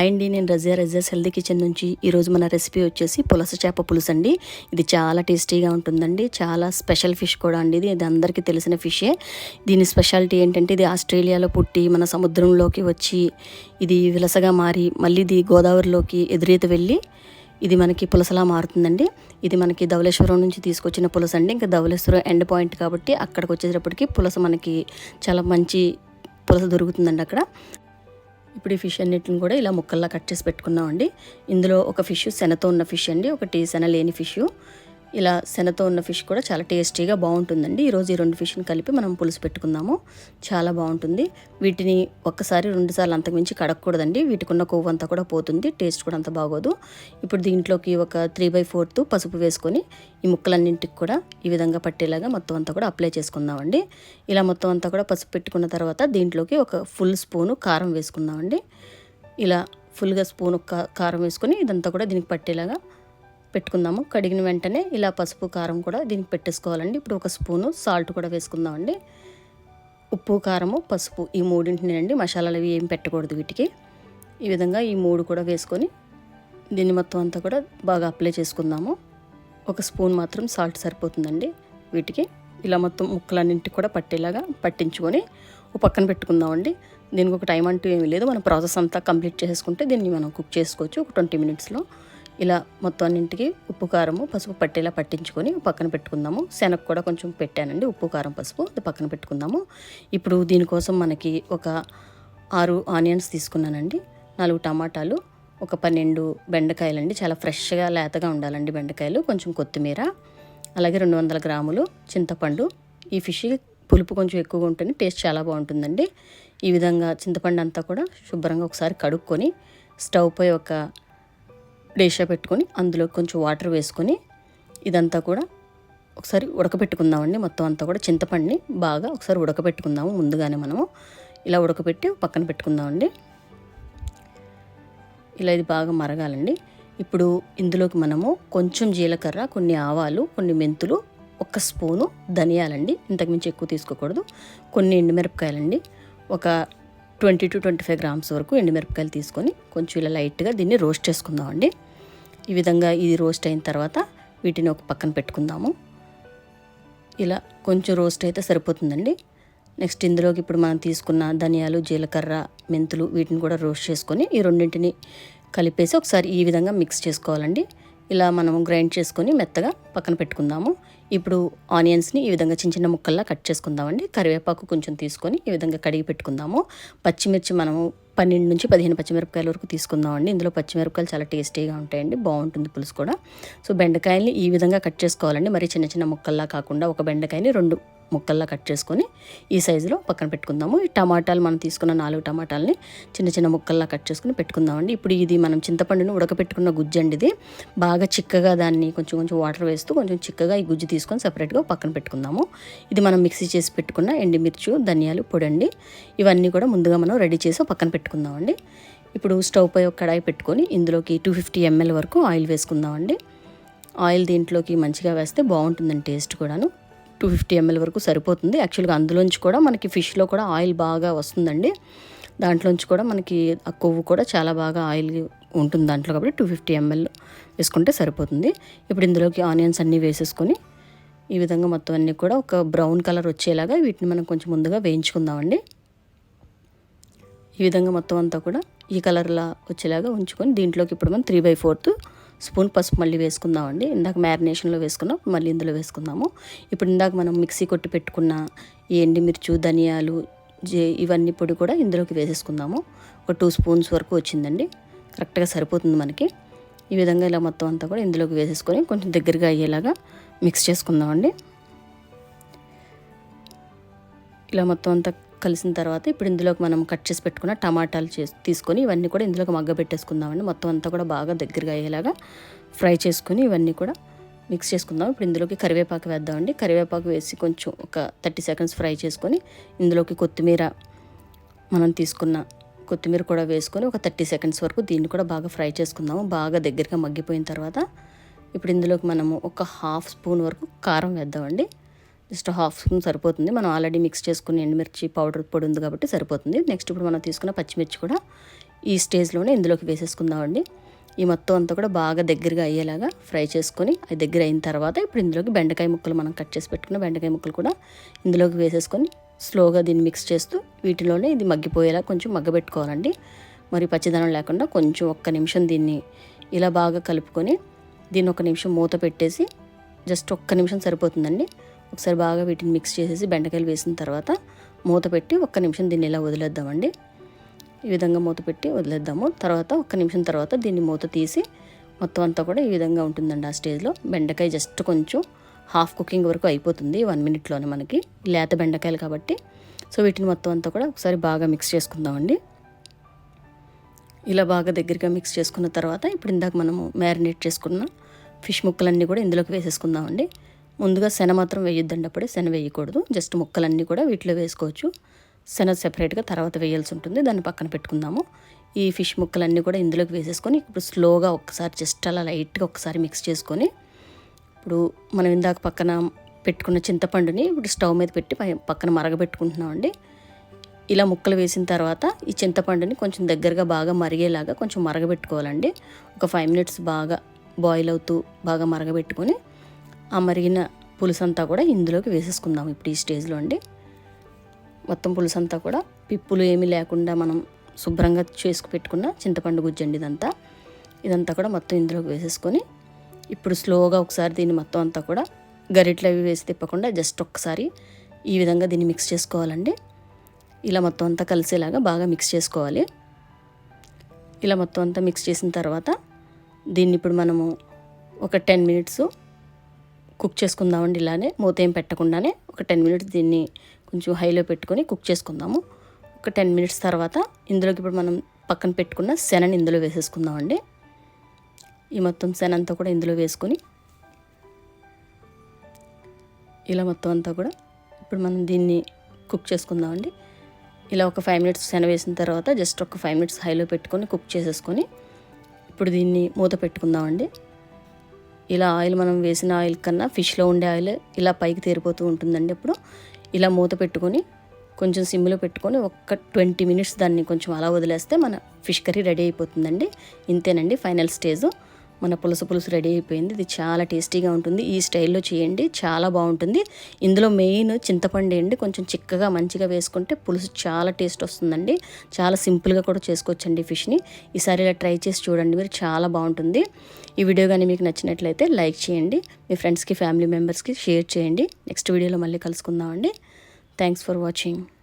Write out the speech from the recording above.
Hi అండి నేను Razia Razia's healthy kitchen నుంచి ఈరోజు మన రెసిపీ వచ్చేసి పులస చేప పులుసు అండి. ఇది చాలా టేస్టీగా ఉంటుందండి. చాలా స్పెషల్ ఫిష్ కూడా అండి ఇది. ఇది అందరికీ తెలిసిన ఫిషే. దీని స్పెషాలిటీ ఏంటంటే ఇది ఆస్ట్రేలియాలో పుట్టి మన సముద్రంలోకి వచ్చి ఇది విలసగా మారి మళ్ళీ ఇది గోదావరిలోకి ఎదురీత వెళ్ళి ఇది మనకి పులసలా మారుతుందండి. ఇది మనకి ధవళేశ్వరం నుంచి తీసుకొచ్చిన పులస అండి. ఇంకా ధవలేశ్వరం ఎండ్ పాయింట్ కాబట్టి అక్కడికి వచ్చేటప్పటికి పులస మనకి చాలా మంచి పులస దొరుకుతుందండి అక్కడ. ఇప్పుడు ఈ ఫిష్ అన్నిటిని కూడా ఇలా ముక్కల్లా కట్ చేసి పెట్టుకున్నామండి. ఇందులో ఒక ఫిష్ శనతో ఉన్న ఫిష్ అండి. ఒకటి శన లేని ఫిష్. ఇలా శనతో ఉన్న ఫిష్ కూడా చాలా టేస్టీగా బాగుంటుందండి. ఈరోజు ఈ రెండు ఫిష్ని కలిపి మనం పులుసు పెట్టుకుందాము. చాలా బాగుంటుంది. వీటిని ఒక్కసారి రెండుసార్లు అంతకుమించి కడగకూడదండి. వీటికి ఉన్న కొవ్వు అంతా కూడా పోతుంది. టేస్ట్ కూడా అంత బాగోదు. ఇప్పుడు దీంట్లోకి ఒక త్రీ బై ఫోర్త్ పసుపు వేసుకొని ఈ ముక్కలన్నింటికి కూడా ఈ విధంగా పట్టేలాగా మొత్తం అంతా కూడా అప్లై చేసుకుందామండి. ఇలా మొత్తం అంతా కూడా పసుపు పెట్టుకున్న తర్వాత దీంట్లోకి ఒక ఫుల్ స్పూను కారం వేసుకుందామండి. ఇలా ఫుల్గా స్పూన్ కారం వేసుకొని ఇదంతా కూడా దీనికి పట్టేలాగా పెట్టుకుందాము. కడిగిన వెంటనే ఇలా పసుపు కారం కూడా దీనికి పెట్టేసుకోవాలండి. ఇప్పుడు ఒక స్పూను సాల్ట్ కూడా వేసుకుందామండి. ఉప్పు కారము పసుపు ఈ మూడింటిని అండి మసాలాలు అవి ఏం పెట్టకూడదు వీటికి. ఈ విధంగా ఈ మూడు కూడా వేసుకొని దీన్ని మొత్తం అంతా కూడా బాగా అప్లై చేసుకుందాము. ఒక స్పూన్ మాత్రం సాల్ట్ సరిపోతుందండి వీటికి. ఇలా మొత్తం ముక్కలన్నింటికి కూడా పట్టేలాగా పట్టించుకొని ఒక పక్కన పెట్టుకుందామండి. దీనికి ఒక టైం అంటూ ఏమీ లేదు. మన ప్రాసెస్ అంతా కంప్లీట్ చేసుకుంటే దీన్ని మనం కుక్ చేసుకోవచ్చు. ఒక ట్వంటీ మినిట్స్లో ఇలా మొత్తం అన్నింటికి ఉప్పు కారము పసుపు పట్టేలా పట్టించుకొని పక్కన పెట్టుకుందాము. శనగ కూడా కొంచెం పెట్టానండి. ఉప్పు కారం పసుపు అది పక్కన పెట్టుకుందాము. ఇప్పుడు దీనికోసం మనకి ఒక ఆరు ఆనియన్స్ తీసుకున్నానండి. నాలుగు టమాటాలు ఒక పన్నెండు బెండకాయలండి. చాలా ఫ్రెష్గా లేతగా ఉండాలండి బెండకాయలు. కొంచెం కొత్తిమీర అలాగే రెండు వందల గ్రాములు చింతపండు. ఈ ఫిష్ పులుపు కొంచెం ఎక్కువగా ఉంటుంది టేస్ట్ చాలా బాగుంటుందండి. ఈ విధంగా చింతపండు అంతా కూడా శుభ్రంగా ఒకసారి కడుక్కొని స్టవ్ పై ఒక డేషా పెట్టుకొని అందులో కొంచెం వాటర్ వేసుకొని ఇదంతా కూడా ఒకసారి ఉడకబెట్టుకుందామండి. మొత్తం అంతా కూడా చింతపండుని బాగా ఒకసారి ఉడకబెట్టుకుందాము. ముందుగానే మనము ఇలా ఉడకబెట్టి పక్కన పెట్టుకుందామండి. ఇలా ఇది బాగా మరగాలండి. ఇప్పుడు ఇందులోకి మనము కొంచెం జీలకర్ర కొన్ని ఆవాలు కొన్ని మెంతులు ఒక స్పూను ధనియాలండి. ఇంతకుమించి ఎక్కువ తీసుకోకూడదు. కొన్ని ఎండుమిరపకాయలండి. ఒక twenty to twenty five grams వరకు ఎండుమిరపకాయలు తీసుకొని కొంచెం ఇలా లైట్గా దీన్ని రోస్ట్ చేసుకుందామండి. ఈ విధంగా ఇది రోస్ట్ అయిన తర్వాత వీటిని ఒక పక్కన పెట్టుకుందాము. ఇలా కొంచెం రోస్ట్ అయితే సరిపోతుందండి. నెక్స్ట్ ఇందులోకి ఇప్పుడు మనం తీసుకున్న ధనియాలు జీలకర్ర మెంతులు వీటిని కూడా రోస్ట్ చేసుకొని ఈ రెండింటిని కలిపేసి ఒకసారి ఈ విధంగా మిక్స్ చేసుకోవాలండి. ఇలా మనం గ్రైండ్ చేసుకొని మెత్తగా పక్కన పెట్టుకుందాము. ఇప్పుడు ఆనియన్స్ని ఈ విధంగా చిన్న చిన్న ముక్కల్లా కట్ చేసుకుందామండి. కరివేపాకు కొంచెం తీసుకొని ఈ విధంగా కడిగి పెట్టుకుందాము. పచ్చిమిర్చి మనము పన్నెండు నుంచి పదిహేను పచ్చిమిరపకాయల వరకు తీసుకుందామండి. ఇందులో పచ్చిమిరపకాయలు చాలా టేస్టీగా ఉంటాయండి. బాగుంటుంది పులుసు కూడా. సో బెండకాయల్ని ఈ విధంగా కట్ చేసుకోవాలండి. మరి చిన్న చిన్న ముక్కల్లా కాకుండా ఒక బెండకాయని రెండు ముక్కల్లా కట్ చేసుకొని ఈ సైజులో పక్కన పెట్టుకుందాము. ఈ టమాటాలు మనం తీసుకున్న నాలుగు టమాటాలని చిన్న చిన్న ముక్కల్లా కట్ చేసుకుని పెట్టుకుందామండి. ఇప్పుడు ఇది మనం చింతపండును ఉడకపెట్టుకున్న గుజ్జు అండి ఇది. బాగా చిక్కగా దాన్ని కొంచెం కొంచెం వాటర్ వేస్తూ కొంచెం చిక్కగా ఈ గుజ్జు తీసుకొని సపరేట్గా పక్కన పెట్టుకుందాము. ఇది మనం మిక్సీ చేసి పెట్టుకున్న ఎండిమిర్చు ధనియాలు పొడండి ఇవన్నీ కూడా ముందుగా మనం రెడీ చేసి పక్కన పెట్టుకుందామండి. ఇప్పుడు స్టవ్ పై ఒక కడాయి పెట్టుకొని ఇందులోకి టూ ఫిఫ్టీ ఎంఎల్ వరకు ఆయిల్ వేసుకుందామండి. ఆయిల్ దీంట్లోకి మంచిగా వేస్తే బాగుంటుందండి టేస్ట్ కూడాను. టూ ఫిఫ్టీ ఎంఎల్ వరకు సరిపోతుంది. యాక్చువల్గా అందులోంచి కూడా మనకి ఫిష్లో కూడా ఆయిల్ బాగా వస్తుందండి. దాంట్లోంచి కూడా మనకి ఆ కొవ్వు కూడా చాలా బాగా ఆయిల్ ఉంటుంది దాంట్లో కాబట్టి టూ ఫిఫ్టీ ఎంఎల్ వేసుకుంటే సరిపోతుంది. ఇప్పుడు ఇందులోకి ఆనియన్స్ అన్నీ వేసేసుకొని ఈ విధంగా మొత్తం అన్నీ కూడా ఒక బ్రౌన్ కలర్ వచ్చేలాగా వీటిని మనం కొంచెం ముందుగా వేయించుకుందామండి. ఈ విధంగా మొత్తం అంతా కూడా ఈ కలర్లా వచ్చేలాగా ఉంచుకొని దీంట్లోకి ఇప్పుడు మనం త్రీ బై ఫోర్త్ స్పూన్ పసుపు మళ్ళీ వేసుకుందామండి. ఇందాక మ్యారినేషన్లో వేసుకున్నాం మళ్ళీ ఇందులో వేసుకుందాము. ఇప్పుడు ఇందాక మనం మిక్సీ కొట్టి పెట్టుకున్న ఈ ఎండిమిర్చు ధనియాలు జే ఇవన్నీ పొడి కూడా ఇందులోకి వేసేసుకుందాము. ఒక టూ స్పూన్స్ వరకు వచ్చిందండి. కరెక్ట్గా సరిపోతుంది మనకి. ఈ విధంగా ఇలా మొత్తం అంతా కూడా ఇందులోకి వేసేసుకొని కొంచెం దగ్గరగా అయ్యేలాగా మిక్స్ చేసుకుందామండి. ఇలా మొత్తం అంతా కలిసిన తర్వాత ఇప్పుడు ఇందులోకి మనం కట్ చేసి పెట్టుకున్న టమాటాలు చేసి తీసుకొని ఇవన్నీ కూడా ఇందులోకి మగ్గ పెట్టేసుకుందామండి. మొత్తం అంతా కూడా బాగా దగ్గరగా అయ్యేలాగా ఫ్రై చేసుకొని ఇవన్నీ కూడా మిక్స్ చేసుకుందాం. ఇప్పుడు ఇందులోకి కరివేపాకు వేద్దామండి. కరివేపాకు వేసి కొంచెం ఒక థర్టీ సెకండ్స్ ఫ్రై చేసుకొని ఇందులోకి కొత్తిమీర మనం తీసుకున్న కొత్తిమీర కూడా వేసుకొని ఒక థర్టీ సెకండ్స్ వరకు దీన్ని కూడా బాగా ఫ్రై చేసుకుందాము. బాగా దగ్గరగా మగ్గిపోయిన తర్వాత ఇప్పుడు ఇందులోకి మనము ఒక హాఫ్ స్పూన్ వరకు కారం వేద్దామండి. జస్ట్ హాఫ్ స్పూన్ సరిపోతుంది. మనం ఆల్రెడీ మిక్స్ చేసుకుని ఎండుమిర్చి పౌడర్ పొడి ఉంది కాబట్టి సరిపోతుంది. నెక్స్ట్ ఇప్పుడు మనం తీసుకున్న పచ్చిమిర్చి కూడా ఈ స్టేజ్లోనే ఇందులోకి వేసేసుకుందామండి ఈ మొత్తం అంతా కూడా బాగా దగ్గరగా అయ్యేలాగా ఫ్రై చేసుకొని అది దగ్గర అయిన తర్వాత ఇప్పుడు ఇందులోకి బెండకాయ ముక్కలు మనం కట్ చేసి పెట్టుకున్న బెండకాయ ముక్కలు కూడా ఇందులోకి వేసేసుకొని స్లోగా దీన్ని మిక్స్ చేస్తూ వీటిలోనే ఇది మగ్గిపోయేలా కొంచెం మగ్గబెట్టుకోవాలండి. మరి పచ్చిదనం లేకుండా కొంచెం ఒక్క నిమిషం దీన్ని ఇలా బాగా కలుపుకొని దీన్ని ఒక నిమిషం మూత పెట్టేసి జస్ట్ ఒక్క నిమిషం సరిపోతుందండి. ఒకసారి బాగా వీటిని మిక్స్ చేసేసి బెండకాయలు వేసిన తర్వాత మూత పెట్టి ఒక్క నిమిషం దీన్ని ఇలా వదిలేద్దామండి. ఈ విధంగా మూత పెట్టి వదిలేద్దాము. తర్వాత ఒక్క నిమిషం తర్వాత దీన్ని మూత తీసి మొత్తం అంతా కూడా ఈ విధంగా ఉంటుందండి ఆ స్టేజ్లో. బెండకాయ జస్ట్ కొంచెం హాఫ్ కుకింగ్ వరకు అయిపోతుంది వన్ మినిట్లోనే మనకి. లేత బెండకాయలు కాబట్టి. సో వీటిని మొత్తం అంతా కూడా ఒకసారి బాగా మిక్స్ చేసుకుందామండి. ఇలా బాగా దగ్గరగా మిక్స్ చేసుకున్న తర్వాత ఇప్పుడు ఇందాక మనము మ్యారినేట్ చేసుకున్న ఫిష్ ముక్కలన్నీ కూడా ఇందులోకి వేసేసుకుందామండి. ముందుగా శన మాత్రం వేయొద్దండి అప్పుడే. శన వేయకూడదు. జస్ట్ ముక్కలన్నీ కూడా వీటిలో వేసుకోవచ్చు. శనగ సెపరేట్గా తర్వాత వేయాల్సి ఉంటుంది. దాన్ని పక్కన పెట్టుకుందాము. ఈ ఫిష్ ముక్కలన్నీ కూడా ఇందులోకి వేసేసుకొని ఇప్పుడు స్లోగా ఒక్కసారి జస్ట్ అలా లైట్గా ఒకసారి మిక్స్ చేసుకొని ఇప్పుడు మనం ఇందాక పక్కన పెట్టుకున్న చింతపండుని ఇప్పుడు స్టవ్ మీద పెట్టి పక్కన మరగబెట్టుకుంటున్నామండి. ఇలా ముక్కలు వేసిన తర్వాత ఈ చింతపండుని కొంచెం దగ్గరగా బాగా మరిగేలాగా కొంచెం మరగబెట్టుకోవాలండి. ఒక ఫైవ్ మినిట్స్ బాగా బాయిల్ అవుతూ బాగా మరగబెట్టుకొని ఆ మరిగిన పులుసంతా కూడా ఇందులోకి వేసేసుకుందాం ఇప్పుడు ఈ స్టేజ్లో అండి. మొత్తం పులుసంతా కూడా పిప్పులు ఏమీ లేకుండా మనం శుభ్రంగా చేసుకు పెట్టుకున్న చింతపండు గుజ్జండి ఇదంతా. ఇదంతా కూడా మొత్తం ఇందులోకి వేసేసుకొని ఇప్పుడు స్లోగా ఒకసారి దీన్ని మొత్తం అంతా కూడా గరిట్లు అవి వేసి తిప్పకుండా జస్ట్ ఒక్కసారి ఈ విధంగా దీన్ని మిక్స్ చేసుకోవాలండి. ఇలా మొత్తం అంతా కలిసేలాగా బాగా మిక్స్ చేసుకోవాలి. ఇలా మొత్తం అంతా మిక్స్ చేసిన తర్వాత దీన్ని ఇప్పుడు మనము ఒక టెన్ మినిట్స్ కుక్ చేసుకుందామండి ఇలానే. మూత ఏం పెట్టకుండానే ఒక టెన్ మినిట్స్ దీన్ని కొంచెం హైలో పెట్టుకొని కుక్ చేసుకుందాము. ఒక టెన్ మినిట్స్ తర్వాత ఇందులోకి ఇప్పుడు మనం పక్కన పెట్టుకున్న శనని ఇందులో వేసేసుకుందామండి. ఈ మొత్తం శన అంతా కూడా ఇందులో వేసుకొని ఇలా మొత్తం అంతా కూడా ఇప్పుడు మనం దీన్ని కుక్ చేసుకుందామండి. ఇలా ఒక ఫైవ్ మినిట్స్ శన వేసిన తర్వాత జస్ట్ ఒక ఫైవ్ మినిట్స్ హైలో పెట్టుకొని కుక్ చేసేసుకొని ఇప్పుడు దీన్ని మూత పెట్టుకుందామండి. ఇలా ఆయిల్ మనం వేసిన ఆయిల్ కన్నా ఫిష్లో ఉండే ఆయిల్ ఇలా పైకి తేరిపోతూ ఉంటుందండి ఇప్పుడు ఇలా మూత పెట్టుకొని కొంచెం సిమ్లో పెట్టుకొని ఒక్క ట్వంటీ మినిట్స్ దాన్ని కొంచెం అలా వదిలేస్తే మన ఫిష్ కర్రీ రెడీ అయిపోతుందండి. ఇంతేనండి ఫైనల్ స్టేజ్. మన పులుసు పులుసు రెడీ అయిపోయింది. ఇది చాలా టేస్టీగా ఉంటుంది. ఈ స్టైల్లో చేయండి. చాలా బాగుంటుంది. ఇందులో మెయిన్ చింతపండు అండి కొంచెం చిక్కగా మంచిగా వేసుకుంటే పులుసు చాలా టేస్ట్ వస్తుందండి. చాలా సింపుల్గా కూడా చేసుకోవచ్చండి ఫిష్ని. ఈసారి ఇలా ట్రై చేసి చూడండి. మీరు చాలా బాగుంటుంది. ఈ వీడియో కానీ మీకు నచ్చినట్లయితే లైక్ చేయండి. మీ ఫ్రెండ్స్కి ఫ్యామిలీ మెంబర్స్కి షేర్ చేయండి. నెక్స్ట్ వీడియోలో మళ్ళీ కలుసుకుందామండి. Thanks for watching.